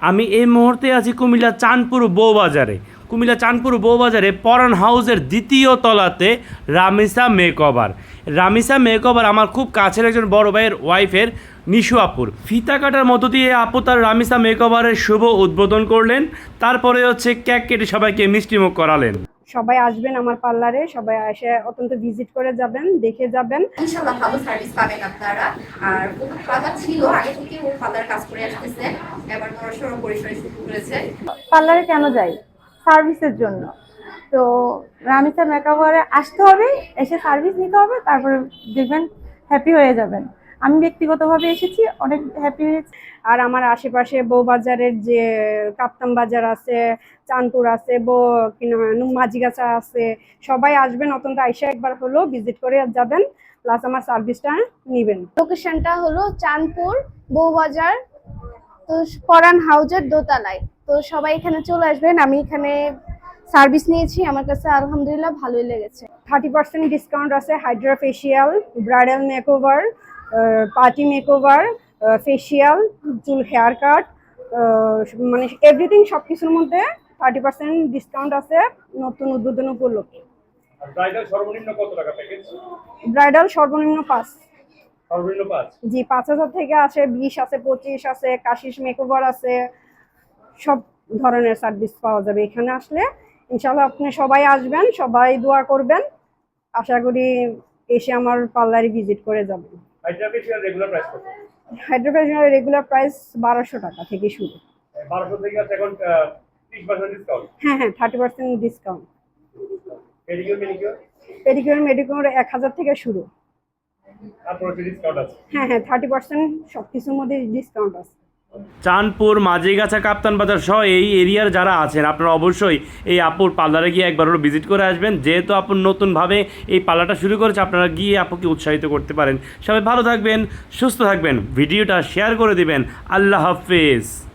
আমি এই মুহূর্তে আছি কুমিল্লা চাঁদপুর বৌবাজারে। কুমিল্লা চাঁদপুর বৌবাজারে পরান হাউসের দ্বিতীয় তলাতে রামিসা মেকওভার। রামিসা মেকওভার আমার খুব কাছের একজন বড় ভাইয়ের ওয়াইফের নিশু আপুর ফিতা কাটার মধ্য দিয়ে আপু তার রামিসা মেকওভারের শুভ উদ্বোধন করলেন। তারপরে হচ্ছে কেক কেটে সবাইকে মিষ্টিমুখ করালেন। সবাই আসবেন আমার পার্লারে সবাই এসে অত্যন্ত ভিজিট করে যাবেন দেখে যাবেন। ইনশাল্লাহ ভালো সার্ভিস পাবেন আপনারা। আর ও পার্লার ছিল আগে থেকে ও পার্লার কাজ করে আসতেছে। এবার পড়াশোনা পরিসরে শুরু করেছে পার্লারে কেন যাই? সার্ভিসের জন্য। তো রামিসা মেকআপে আসতে হবে এসে সার্ভিস নিতে হবে তারপরে দেখবেন হ্যাপি হয়ে যাবেন। আমি ব্যক্তিগতভাবে এসেছি অনেক হ্যাপি হয়েছি। আর আমার আশেপাশে বউবাজারের যে কাপ্তান বাজার আছে চাঁদপুর আছে বো মাঝিগাছা আছে সবাই আসবেন অত্যন্ত আইসা একবার হলো ভিজিট করে যাবেন প্লাস আমার সার্ভিসটা নেবেন। লোকেশনটা হলো চাঁদপুর বউবাজার তো পরান হাউজের দোতলায়। তো সবাই এখানে চলে আসবেন আমি এখানে সার্ভিস নিয়েছি আমার কাছে আলহামদুলিল্লাহ ভালোই লেগেছে। থার্টি পার্সেন্ট ডিসকাউন্ট আছে hydra facial bridal makeover party makeover facial চুল হেয়ার কাট মানে এভরিথিং সব কিছুর মধ্যে থার্টি পার্সেন্ট ডিসকাউন্ট আছে নতুন উদ্বোধন উপলক্ষে। ব্রাইডাল সর্বনিম্ন পাঁচ। জি পাঁচ হাজার থেকে আছে বিশ আছে পঁচিশ আছে কাশিস মেকওভার আছে সব ধরনের সার্ভিস পাওয়া যাবে। এখানে আসলে ইনশাল্লাহ আপনি সবাই আসবেন সবাই দোয়া করবেন। আশা করি এসে আমার পার্লারে ভিজিট করে যাবেন। হাইড্রা ফেশিয়াল রেগুলার প্রাইস কত? হাইড্রোফেশনের রেগুলার প্রাইস বারোশো টাকা থেকে শুরু। থেকে আছে এখন ত্রিশ পার্সেন্ট ডিসকাউন্ট হ্যাঁ হ্যাঁ thirty percent discount pedicure manicure থেকে শুরু। তারপর ডিসকাউন্ট আছে। হ্যাঁ হ্যাঁ থার্টি পার্সেন্ট সব কিছুর মধ্যে ডিসকাউন্ট আছে। চাঁদপুর, মাঝিগাছা, কাপ্তান বাজার সহ এই এরিয়ার যারা আছেন, আপনারা অবশ্যই এই আপুর পার্লারে গিয়ে একবার হলো ভিজিট করে আসবেন। যেহেতু আপু নতুনভাবে এই পার্লারটা শুরু করেছে, আপনারা গিয়ে আপুকে উৎসাহিত করতে পারেন। সবাই ভালো থাকবেন, সুস্থ থাকবেন। ভিডিওটা শেয়ার করে দিবেন। আল্লাহ হাফেজ।